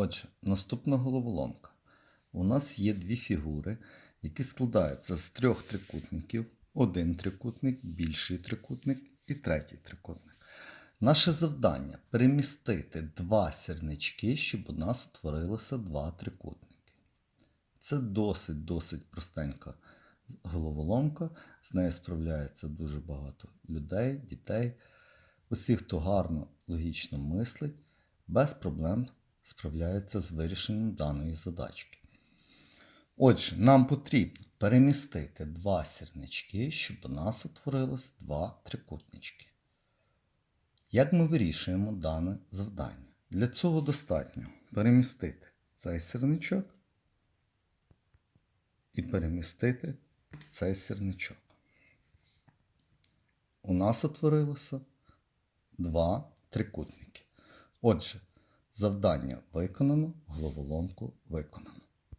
Отже, наступна головоломка. У нас є дві фігури, які складаються з трьох трикутників: один трикутник, більший трикутник і третій трикутник. Наше завдання перемістити два сірнички, щоб у нас утворилося два трикутники. Це досить-досить простенька головоломка. З нею справляється дуже багато людей, дітей. Усі, хто гарно логічно мислить, без проблем справляється з вирішенням даної задачки. Отже, нам потрібно перемістити два сірнички, щоб у нас утворилось два трикутнички. Як ми вирішуємо дане завдання? Для цього достатньо перемістити цей сірничок і перемістити цей сірничок. У нас утворилося два трикутники. Отже, завдання виконано, головоломку виконано.